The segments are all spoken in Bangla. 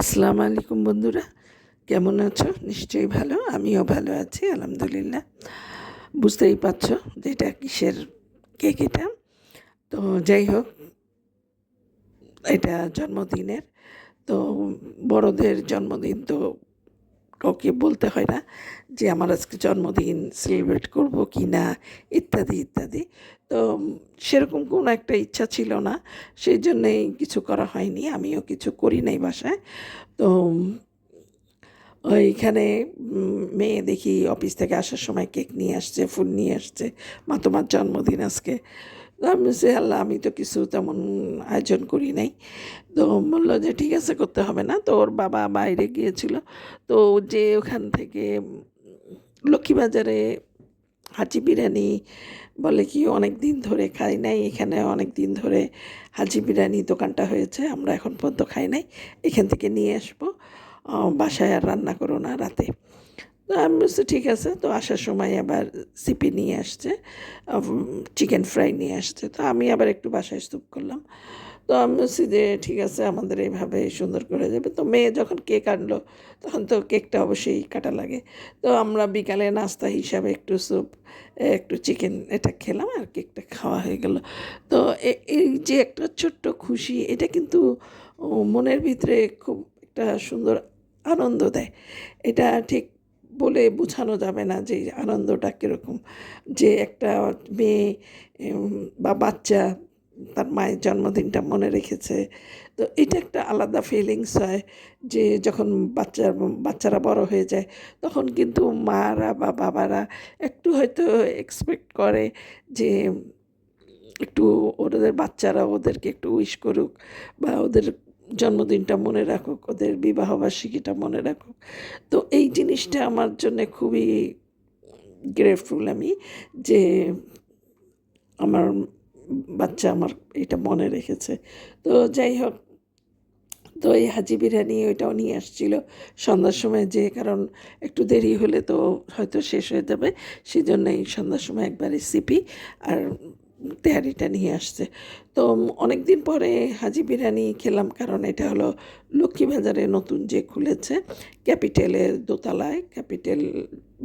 আসসালামু আলাইকুম বন্ধুরা। কেমন আছো? নিশ্চয়ই ভালো। আমিও ভালো আছি, আলহামদুলিল্লাহ। বুঝতেই পারছ যে এটা কিসের কেক এটা। তো যাই হোক, এটা জন্মদিনের। তো বড়দের জন্মদিন তো কাউকে বলতে হয় না যে আমার আজকে জন্মদিন সেলিব্রেট করব কি না, ইত্যাদি ইত্যাদি। তো সেরকম কোনো একটা ইচ্ছা ছিল না, সেই জন্যেই কিছু করা হয়নি, আমিও কিছু করি নাই বাসায়। তো ওইখানে মেয়ে দেখি অফিস থেকে আসার সময় কেক নিয়ে আসছে, ফুল নিয়ে আসছে মা তোমার জন্মদিন আজকে। আমি আল্লাহ, আমি তো কিছু তেমন আয়োজন করি নাই। তো বলল যে, ঠিক আছে, করতে হবে না। তো ওর বাবা বাইরে গিয়েছিল। তো যে ওখান থেকে লক্ষ্মীবাজারে হাজি বিরিয়ানি বলে কি, অনেক দিন ধরে খাই নাই। এখানে অনেক দিন ধরে হাজি বিরিয়ানি দোকানটা হয়েছে, আমরা এখন পর্যন্ত খাই নাই। এখান থেকে নিয়ে আসব। বাসায় আর রান্না করো না রাতে। তো আমি বলছি, ঠিক আছে। তো আসার সময় আবার সিপি নিয়ে আসছে চিকেন ফ্রাই নিয়ে আসছে। তো আমি আবার একটু বাসায় স্তূপ করলাম। তো আমি বলছি যে, ঠিক আছে, আমাদের এইভাবে সুন্দর করে যাবে। তো মেয়ে যখন কেক আনলো, তখন তো কেকটা অবশ্যই কাটা লাগে। তো আমরা বিকালে নাস্তা হিসাবে একটু স্যুপ, একটু চিকেন এটা খেলাম আর কেকটা খাওয়া হয়ে গেল। তো এই যে একটা ছোট্ট খুশি, এটা কিন্তু মনের ভিতরে খুব একটা সুন্দর আনন্দ দেয়। এটা ঠিক বলে বোঝানো যাবে না যে আনন্দটা কীরকম। যে একটা মেয়ে বা বাচ্চা তার মায়ের জন্মদিনটা মনে রেখেছে। তো এটা একটা আলাদা ফিলিংস হয় যে যখন বাচ্চা বাচ্চারা বড় হয়ে যায় তখন কিন্তু মারা বা বাবারা একটু হয়তো এক্সপেক্ট করে যে একটু ওদের বাচ্চারা ওদেরকে একটু উইশ করুক বা ওদের জন্মদিনটা মনে রাখুক, ওদের বিবাহবার্ষিকীটা মনে রাখুক। তো এই জিনিসটা আমার জন্য খুবই গ্রেটফুল আমি যে আমার বাচ্চা আমার এটা মনে রেখেছে। তো যাই হোক, তো এই হাজি বিরিয়ানি ওইটাও নিয়ে আসছিল সন্ধ্যার সময় যে কারণ একটু দেরি হলে তো হয়তো শেষ হয়ে যাবে সেই জন্যই সন্ধ্যার সময় একবারে সিপি আর তেহারিটা নিয়ে আসছে। তো অনেক দিন পরে হাজি বিরিয়ানি খেলাম, কারণ এটা হলো লক্ষ্মীবাজারে নতুন যে খুলেছে, ক্যাপিটালের দোতলায়, ক্যাপিটাল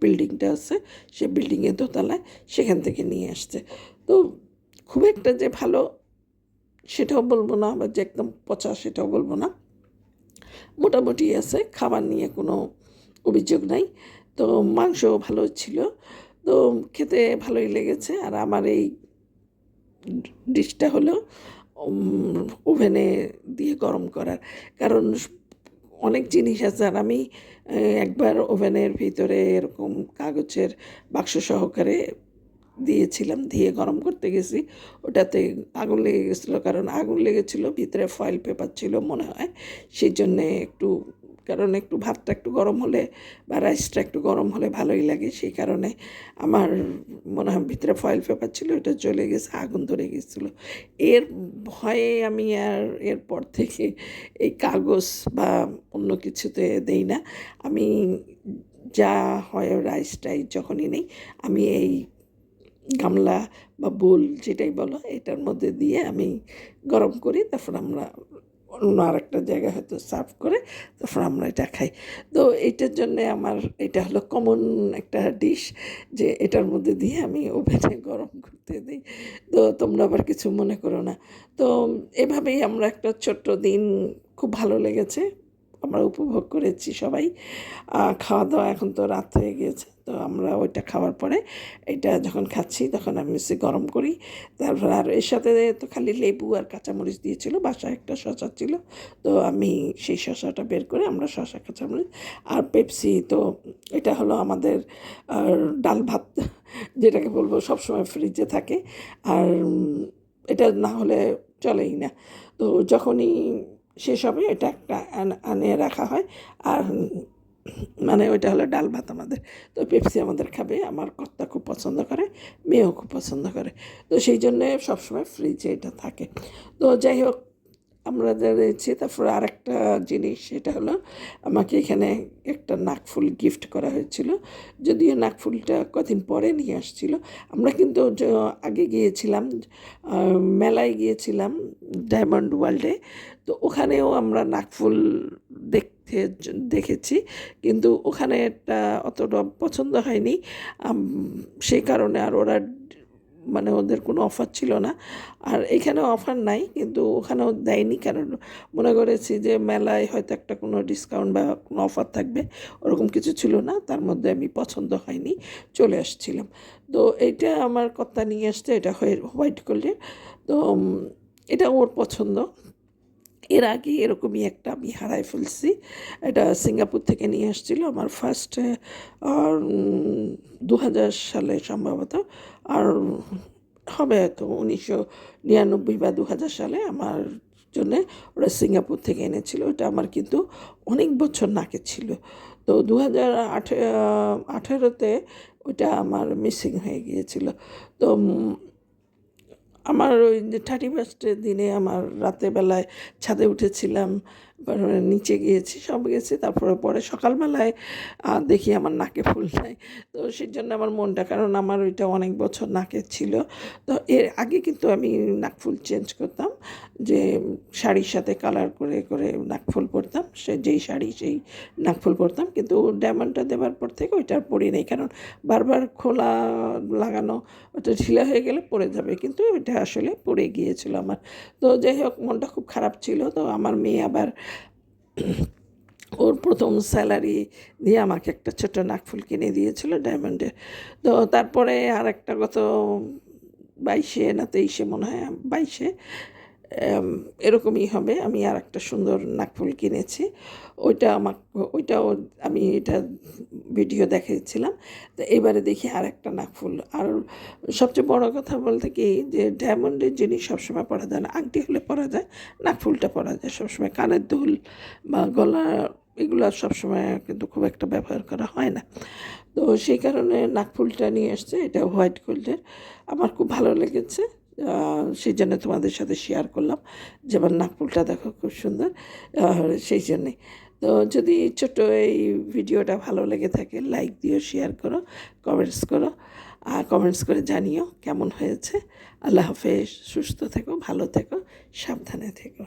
বিল্ডিংটা আছে, সে বিল্ডিংয়ের দোতলায় সেখান থেকে নিয়ে আসছে। তো খুব একটা যে ভালো সেটাও বলব না আবার যে একদম পচা সেটাও বলব না। মোটামুটি আছে, খাবার নিয়ে কোনো অভিযোগ নাই। তো মাংস ভালো ছিল। তো খেতে ভালোই লেগেছে, আর আমার এই ডিশটা হলো ওভেনে দিয়ে গরম করার। কারণ অনেক জিনিস আছে আর আমি একবার ওভেনের ভিতরে এরকম কাগজের বাক্স সহকারে দিয়েছিলাম, দিয়ে গরম করতে গেছি। ওটাতে আগুন লেগে গেছিল, কারণ আগুন লেগেছিলো, ভিতরে ফয়েল পেপার ছিল মনে হয়। সেই জন্যে একটু কারণ একটু ভাতটা একটু গরম হলে বা রাইসটা একটু গরম হলে ভালোই লাগে। সেই কারণে আমার মনে হয় ভিতরে ফয়েল পেপার ছিল, ওটা চলে গেছে, আগুন ধরে গেছিল। এর ভয়ে আমি আর এরপর থেকে এই কাগজ বা অন্য কিছুতে দেই না। আমি যা হয় রাইস টাইস যখনই নেই, আমি এই গামলা বা বোল যেটাই বলো, এটার মধ্যে দিয়ে আমি গরম করি, তারপর আমরা অন্য আরেকটা জায়গায় হয়তো সার্ভ করে তারপর আমরা এটা খাই। তো এইটার জন্যে আমার এটা হলো কমন একটা ডিশ যে এটার মধ্যে দিয়ে আমি ওভেনে গরম করতে দিই। তো তোমরা আবার কিছু মনে করো না। তো এভাবেই আমরা একটা ছোট্ট দিন খুব ভালো লেগেছে। আমরা উপভোগ করেছি সবাই। খাওয়া দাওয়া এখন তো রাত হয়ে গিয়েছে। তো আমরা ওইটা খাওয়ার পরে এটা যখন খাচ্ছি তখন আমি সে গরম করি। তারপর আর এর সাথে তো খালি লেবু আর কাঁচামরিচ দিয়েছিল, বাসায় একটা শশা ছিল। তো আমি সেই শশাটা বের করে আমরা শশা কাঁচামরিচ আর পেপসি তো এটা হলো আমাদের ডাল ভাত, যেটাকে বলব সবসময় ফ্রিজে থাকে। আর এটা না হলে চলেই না। তো যখনই শেষ হবে এটা একটা আনে রাখা হয়। আর মানে ওইটা হলো ডাল ভাত আমাদের। তো পেপসি আমাদের খাবে, আমার কর্তা খুব পছন্দ করে, মেয়েও খুব পছন্দ করে। তো সেই জন্যে সবসময় ফ্রিজে এটা থাকে। তো যাই হোক, আমরা দিয়েছি তারপর আরেকটা জিনিস, সেটা হলো আমাকে এখানে একটা নাকফুল গিফট করা হয়েছিল। যদিও নাকফুলটা কদিন পরে নিয়ে আসছিল। আমরা কিন্তু আগে গিয়েছিলাম মেলায় গিয়েছিলাম ডায়মন্ড ওয়ার্ল্ডে তো ওখানেও আমরা নাকফুল জ- দেখেছি। কিন্তু ওখানে একটা অতটা পছন্দ হয়নি। সেই কারণে আর ওরা মানে ওদের কোনো অফার ছিল না। আর এখানে অফার নাই, কিন্তু ওখানেও দেয়নি। কারণ মনে করেছি যে মেলায় হয়তো একটা কোনো ডিসকাউন্ট বা কোনো অফার থাকবে, ওরকম কিছু ছিল না। তার মধ্যে আমি পছন্দ হয়নি, চলে আসছিলাম। তো এইটা আমার কর্তা নিয়ে আসছে, এটা হোয়াইট গোল্ডের। তো এটা ওর পছন্দ। এর আগে এরকমই একটা আমি হারাই ফেলছি। এটা সিঙ্গাপুর থেকে নিয়ে আসছিল আমার ফার্স্ট দু হাজার সালে সম্ভবত। আর হবে হয়তো উনিশশো নিরানব্বই বা দু হাজার সালে আমার জন্যে ওরা সিঙ্গাপুর থেকে এনেছিল। ওটা আমার কিন্তু অনেক বছর নাকে ছিল। তো দু হাজার আঠেরোতে ওটা আমার মিসিং হয়ে গিয়েছিল। তো আমার ওই থার্টি ফার্স্টের দিনে আমার রাতের বেলায় ছাদে উঠেছিলাম। নিচে গিয়েছি, সব গেছি, তারপরে পরে সকালবেলায় দেখি আমার নাকে ফুল নাই। তো সেই জন্য আমার মনটা, কারণ আমার ওইটা অনেক বছর নাকে ছিল। তো এর আগে কিন্তু আমি নাকফুল চেঞ্জ করতাম, যে শাড়ির সাথে কালার করে করে নাকফুল পরতাম, সে যেই শাড়ি সেই নাকফুল পরতাম, কিন্তু ডায়মন্ডটা দেওয়ার পর থেকে ওইটা আর পরি নেই, কারণ বারবার খোলা লাগানো ওটা ঢিলা হয়ে গেলে পড়ে যাবে, কিন্তু ওইটা আসলে পড়ে গিয়েছিল আমার। তো যাই হোক, মনটা খুব খারাপ ছিল, তো আমার মেয়ে আবার ওর প্রথম স্যালারি দিয়ে আমাকে একটা ছোট নাকফুল কিনে দিয়েছিল ডায়মন্ডের তো তারপরে আর একটা গত বাইশে না তেইশে মনে হয়, বাইশে এরকমই হবে। আমি আর একটা সুন্দর নাকফুল কিনেছি। ওইটা আমার, ওইটাও আমি এটা ভিডিও দেখিয়েছিলাম তো এবারে দেখি আর একটা নাকফুল আর সবচেয়ে বড় কথা বলতে কি, যে ডায়মন্ডের জিনিস সবসময় পরা যায় না। আংটি হলে পরা যায় নাকফুলটা পরা যায় সবসময়। কানের দুল বা গলা, এগুলো আর সবসময় কিন্তু খুব একটা ব্যবহার করা হয় না। তো সেই কারণে নাকফুলটা নিয়ে এসছে। এটা হোয়াইট গোল্ডের। আমার খুব ভালো লেগেছে। সেই জন্য তোমাদের সাথে শেয়ার করলাম। যেমন আমার নাকফুলটা দেখো খুব সুন্দর সেই জন্যে। তো যদি ছোট এই ভিডিওটা ভালো লেগে থাকে লাইক দিও শেয়ার করো কমেন্টস করো, আর কমেন্টস করে জানিও কেমন হয়েছে। আল্লাহ হাফেজ, সুস্থ থেকো, ভালো থেকো, সাবধানে থেকো।